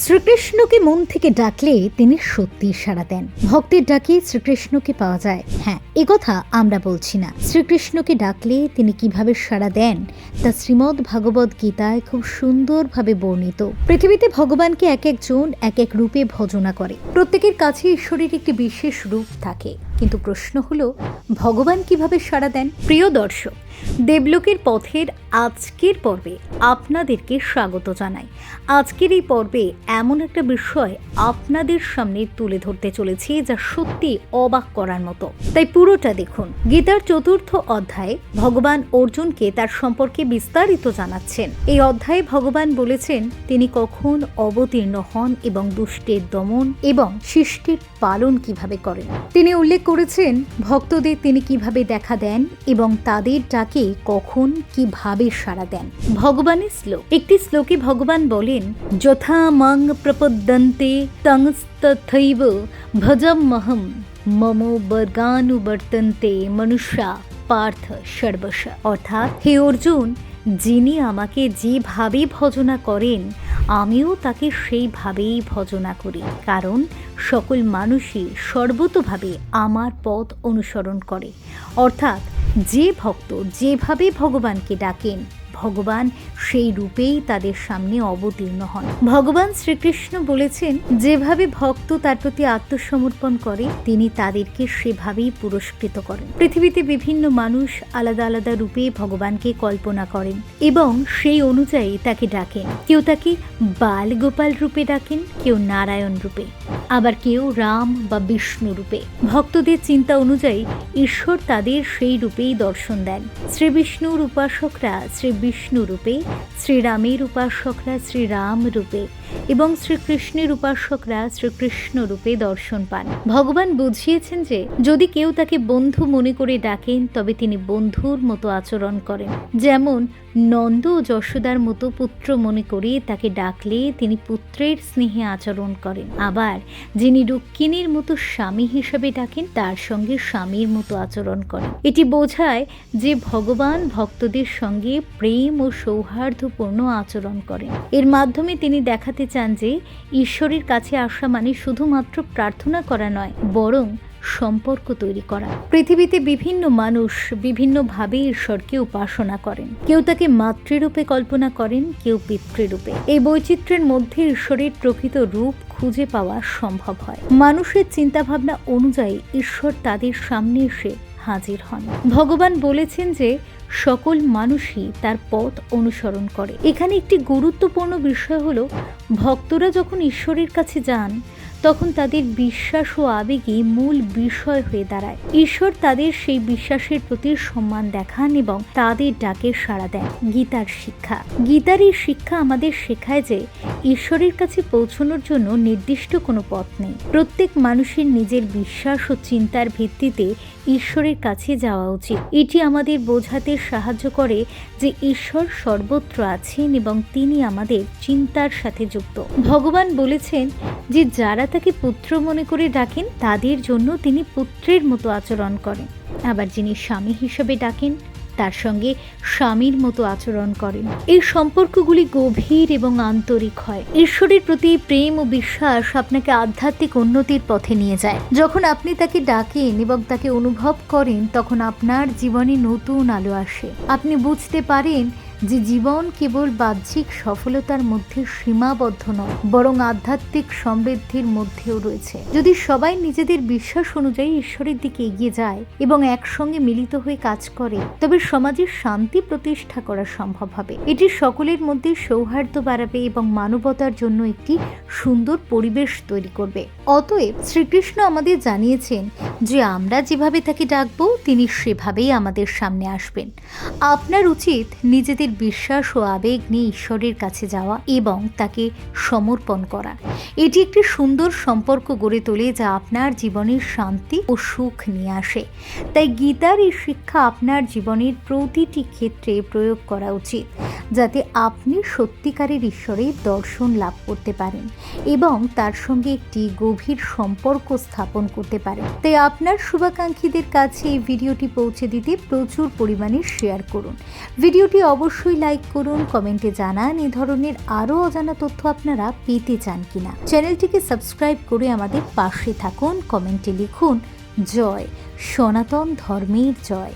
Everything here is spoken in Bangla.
শ্রীকৃষ্ণকে মন থেকে ডাকলে তিনি সত্যি সাড়া দেন। ভক্তের ডাকে শ্রীকৃষ্ণকে পাওয়া যায়। হ্যাঁ এ কথা আমরা বলছি না। শ্রীকৃষ্ণকে ডাকলে তিনি কীভাবে সাড়া দেন, তা শ্রীমদ্ ভাগবত গীতায় খুব সুন্দরভাবে বর্ণিত। পৃথিবীতে ভগবানকে এক একজন এক এক রূপে ভজনা করে। প্রত্যেকের কাছে ঈশ্বরের একটি বিশেষ রূপ থাকে। কিন্তু প্রশ্ন হলো, ভগবান কীভাবে সাড়া দেন? প্রিয় দর্শক, দেবলোকের পথের আজকের পর্বে আপনাদেরকে স্বাগত জানাই। আজকের এই পর্বে এমন একটা বিষয় আপনাদের সামনে তুলে ধরতে চলেছি যা সত্যি অবাক করার মতো। তাই পুরোটা দেখুন। গীতার চতুর্থ অধ্যায়ে ভগবান অর্জুনকে তার সম্পর্কে বিস্তারিত জানাচ্ছেন। এই অধ্যায়ে ভগবান বলেছেন, তিনি কখন অবতীর্ণ হন এবং দুষ্টের দমন এবং শিষ্টের পালন কীভাবে করেন? তিনি উল্লেখ করেছেন, ভক্তদের তিনি কীভাবে দেখা দেন এবং তাদের ডাকে কখন, কীভাবে সাড়া দেন। ভগবানের শ্লোক। একটি শ্লোকে ভগবান বলেন, যথা মং প্রপদ্যন্তে তংস্তথৈব ভজমহম মম বর্গানুবর্তন্তে মনুষ্যা পার্থ সর্বস্ব অর্থাৎ, হে অর্জুন, যিনি আমাকে যেভাবে ভজনা করেন, আমিও তাকে সেইভাবেই ভজনা করি। কারণ, সকল মানুষই সর্বতভাবে আমার পথ অনুসরণ করে। অর্থাৎ যে ভক্ত যেভাবে ভগবানকে ডাকেন ভগবান সেই রূপেই তাদের সামনে অবতীর্ণ হন। ভগবান শ্রীকৃষ্ণ বলেছেন, যেভাবে ভক্ত তার প্রতি আত্মসমর্পণ করে, তিনি তাদেরকে সেভাবেই পুরস্কৃত করেন। পৃথিবীতে বিভিন্ন মানুষ আলাদা আলাদা রূপে ভগবানকে কল্পনা করেন এবং সেই অনুযায়ী তাকে ডাকেন। কেউ তাকে বাল গোপাল রূপে ডাকেন, কেউ নারায়ণ রূপে। আবার কেউ রাম বা বিষ্ণু রূপে। ভক্তদের চিন্তা অনুযায়ী ঈশ্বর তাদের সেই রূপেই দর্শন দেন। শ্রী বিষ্ণুর উপাসকরা শ্রী বিষ্ণু রূপে শ্রীরামের উপাসকরা শ্রীরাম রূপে এবং শ্রীকৃষ্ণের উপাসকরা শ্রীকৃষ্ণ রূপে দর্শন পান। ভগবান বুঝিয়েছেন যে, যদি কেউ তাকে বন্ধু মনে করে ডাকেন, তবে তিনি বন্ধুর মতো আচরণ করেন। যেমন নন্দ ও যশোদার মতো পুত্র মনে করে তাকে ডাকলে তিনি পুত্রের স্নেহে আচরণ করেন। আবার যিনি রুক্মিণীর মতো স্বামী হিসেবে ডাকেন, তার সঙ্গে স্বামীর মতো আচরণ করেন। এটি বোঝায় যে ভগবান ভক্তদের সঙ্গে প্রেম ও সৌহার্দ্যপূর্ণ আচরণ করেন। এর মাধ্যমে তিনি দেখাতে চান যে ঈশ্বরের কাছে আসা মানে শুধুমাত্র প্রার্থনা করা নয়, বরং সম্পর্ক তৈরি করা। পৃথিবীতে বিভিন্ন মানুষ বিভিন্নভাবে ঈশ্বরকে উপাসনা করেন। কেউ তাকে মাতৃরূপে কল্পনা করেন, কেউ পিতৃরূপে। এই বৈচিত্র্যের মধ্যে ঈশ্বরের প্রকৃত রূপ খুঁজে পাওয়া সম্ভব হয়। মানুষের চিন্তাভাবনা অনুযায়ী ঈশ্বর তাদের সামনে এসে হাজির হন। ভগবান বলেছেন যে, সকল মানুষই তার পথ অনুসরণ করে। এখানে একটি গুরুত্বপূর্ণ বিষয় হলো, ভক্তরা যখন ঈশ্বরের কাছে যান তখন তাদের বিশ্বাস ও আবেগই মূল বিষয় হয়ে দাঁড়ায়। ঈশ্বর তাদের সেই বিশ্বাসের প্রতি সম্মান দেখান এবং তাদের ডাকে সাড়া দেন। গীতার শিক্ষা। গীতার এই শিক্ষা আমাদের শেখায় যে ঈশ্বরের কাছে পৌঁছানোর জন্য নির্দিষ্ট কোনো পথ নেই। প্রত্যেক মানুষের নিজের বিশ্বাস ও চিন্তার ভিত্তিতে ঈশ্বরের কাছে যাওয়া উচিত। এটি আমাদের বোঝাতে সাহায্য করে যে ঈশ্বর সর্বত্র আছেন এবং তিনি আমাদের চিন্তার সাথে যুক্ত। ভগবান বলেছেন যে যারা তাকে পুত্র মনে করে ডাকেন, তাদের জন্য তিনি পুত্রের মতো আচরণ করেন। আবার যিনি স্বামী হিসেবে ডাকেন তার সঙ্গে স্বামীর মতো আচরণ করেন। এই সম্পর্কগুলি গভীর এবং আন্তরিক হয়। ঈশ্বরের প্রতি প্রেম ও বিশ্বাস আপনাকে আধ্যাত্মিক উন্নতির পথে নিয়ে যায়। যখন আপনি তাকে ডাকেন এবং তাকে অনুভব করেন, তখন আপনার জীবনে নতুন আলো আসে। আপনি বুঝতে পারেন যে জীবন কেবল বাহ্যিক সফলতার মধ্যে সীমাবদ্ধ নয়, বরং আধ্যাত্মিক সমৃদ্ধির মধ্যেও রয়েছে। যদি সবাই নিজেদের বিশ্বাস অনুযায়ী ঈশ্বরের দিকে এগিয়ে যায় এবং একসঙ্গে মিলিত হয়ে কাজ করে, তবে সমাজের শান্তি প্রতিষ্ঠা করা সম্ভব হবে। এটি সকলের মধ্যে সৌহার্দ্য বাড়াবে এবং মানবতার জন্য একটি সুন্দর পরিবেশ তৈরি করবে। অতএব শ্রীকৃষ্ণ আমাদের জানিয়েছেন যে আমরা যেভাবে তাকে ডাকবো, তিনি সেভাবেই আমাদের সামনে আসবেন। আপনার উচিত নিজেদের বিশ্বাস ও আবেগ নিয়ে ঈশ্বরের কাছে যাওয়া এবং তাকে সমর্পণ করা। এটি একটি সুন্দর সম্পর্ক গড়ে তোলে যা আপনার জীবনের শান্তি ও সুখ নিয়ে আসে। তাই গীতার এই শিক্ষা আপনার জীবনের প্রতিটি ক্ষেত্রে প্রয়োগ করা উচিত। যাতে আপনি সত্যিকারের ঈশ্বরের দর্শন লাভ করতে পারেন এবং তার সঙ্গে একটি গভীর সম্পর্ক স্থাপন করতে পারেন। তাই আপনার শুভাকাঙ্ক্ষীদের কাছে এই ভিডিওটি পৌঁছে দিতে প্রচুর পরিমাণে শেয়ার করুন। ভিডিওটি অবশ্যই লাইক করুন কমেন্টে জানান, এ ধরনের আরও অজানা তথ্য আপনারা পেতে চান কিনা। চ্যানেলটিকে সাবস্ক্রাইব করে আমাদের পাশে থাকুন কমেন্টে লিখুন, জয় সনাতন ধর্মের জয়।